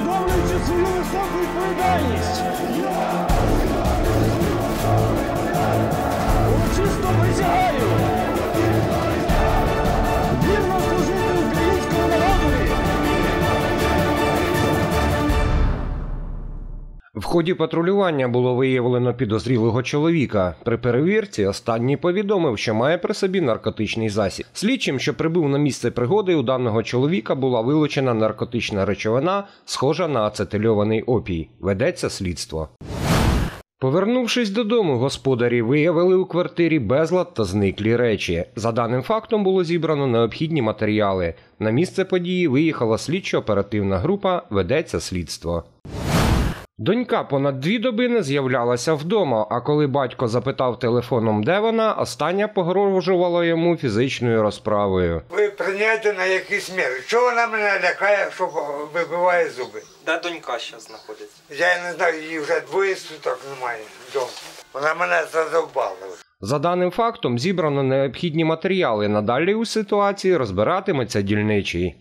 усвідомлюючи свою високу відповідальність. Урочисто присягаю. В ході патрулювання було виявлено підозрілого чоловіка. При перевірці останній повідомив, що має при собі наркотичний засіб. Слідчим, що прибув на місце пригоди, у даного чоловіка була вилучена наркотична речовина, схожа на ацетильований опій. Ведеться слідство. Повернувшись додому, господарі виявили у квартирі безлад та зниклі речі. За даним фактом було зібрано необхідні матеріали. На місце події виїхала слідчо-оперативна група, ведеться слідство. Донька понад дві доби не з'являлася вдома, а коли батько запитав телефоном, де вона, остання погрожувала йому фізичною розправою. Ви прийняєте на якісь міри. Чого вона мене лякає, що вибиває зуби? Де донька зараз знаходиться? Я не знаю, її вже двоє суток немає вдома. Вона мене задовбала. За даним фактом зібрано необхідні матеріали. Надалі у ситуації розбиратиметься дільничий.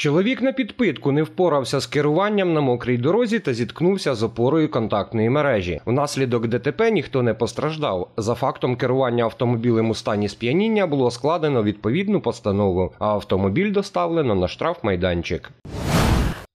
Чоловік на підпитку не впорався з керуванням на мокрій дорозі та зіткнувся з опорою контактної мережі. Внаслідок ДТП ніхто не постраждав. За фактом керування автомобілем у стані сп'яніння було складено відповідну постанову, а автомобіль доставлено на штрафмайданчик.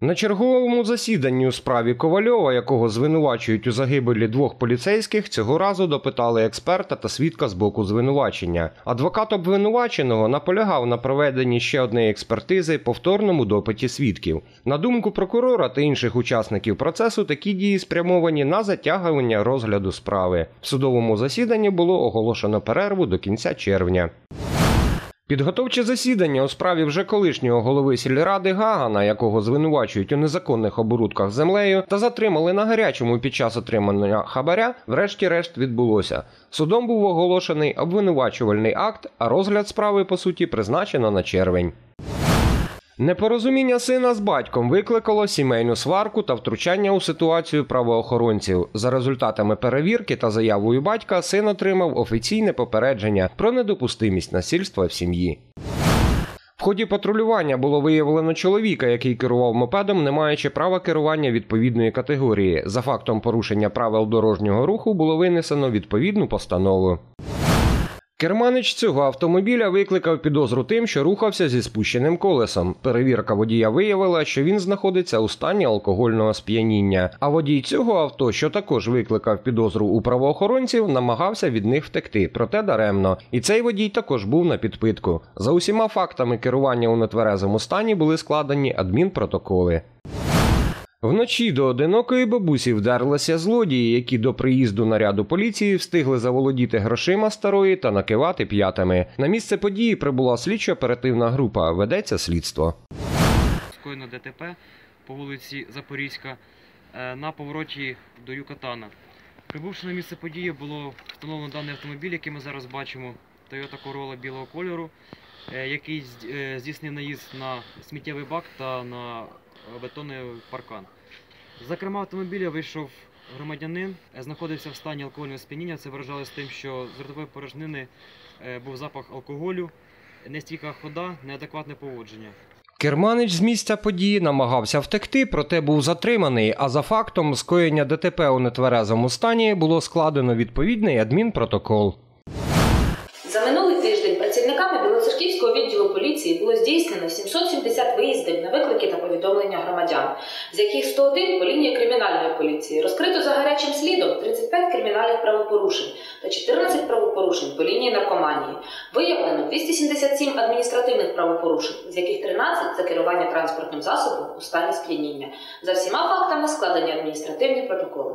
На черговому засіданні у справі Ковальова, якого звинувачують у загибелі двох поліцейських, цього разу допитали експерта та свідка з боку звинувачення. Адвокат обвинуваченого наполягав на проведенні ще однієї експертизи повторному допиті свідків. На думку прокурора та інших учасників процесу, такі дії спрямовані на затягування розгляду справи. В судовому засіданні було оголошено перерву до кінця червня. Підготовче засідання у справі вже колишнього голови сільради Гагана, якого звинувачують у незаконних оборудках землею, та затримали на гарячому під час отримання хабаря, врешті-решт відбулося. Судом був оголошений обвинувачувальний акт, а розгляд справи по суті призначено на червень. Непорозуміння сина з батьком викликало сімейну сварку та втручання у ситуацію правоохоронців. За результатами перевірки та заявою батька син отримав офіційне попередження про недопустимість насильства в сім'ї. В ході патрулювання було виявлено чоловіка, який керував мопедом, не маючи права керування відповідної категорії. За фактом порушення правил дорожнього руху було винесено відповідну постанову. Керманич цього автомобіля викликав підозру тим, що рухався зі спущеним колесом. Перевірка водія виявила, що він знаходиться у стані алкогольного сп'яніння. А водій цього авто, що також викликав підозру у правоохоронців, намагався від них втекти, проте даремно. І цей водій також був на підпитку. За усіма фактами керування у нетверезому стані були складені адмінпротоколи. Вночі до одинокої бабусі вдерлися злодії, які до приїзду наряду поліції встигли заволодіти грошима старої та накивати п'ятами. На місце події прибула слідчо-оперативна група. Ведеться слідство. Скоєно ДТП по вулиці Запорізька е, на повороті до Юкатана. Прибувши на місце події, було встановлено даний автомобіль, який ми зараз бачимо. Toyota Corolla білого кольору, е, який е, здійснив наїзд на сміттєвий бак та на е, бетонний паркан. За керма автомобіля вийшов громадянин, знаходився в стані алкогольного сп'яніння. Це виражалося тим, що з ротової порожнини був запах алкоголю, нестійка хода, неадекватне поводження. Керманич з місця події намагався втекти, проте був затриманий. А за фактом скоєння ДТП у нетверезому стані було складено відповідний адмінпротокол. Тиждень працівниками Білоцерківського відділу поліції було здійснено 770 виїздів на виклики та повідомлення громадян, з яких 101 по лінії кримінальної поліції. Розкрито за гарячим слідом 35 кримінальних правопорушень та 14 правопорушень по лінії наркоманії. Виявлено 277 адміністративних правопорушень, з яких 13 – за керування транспортним засобом у стані сп'яніння. За всіма фактами складені адміністративні протоколи.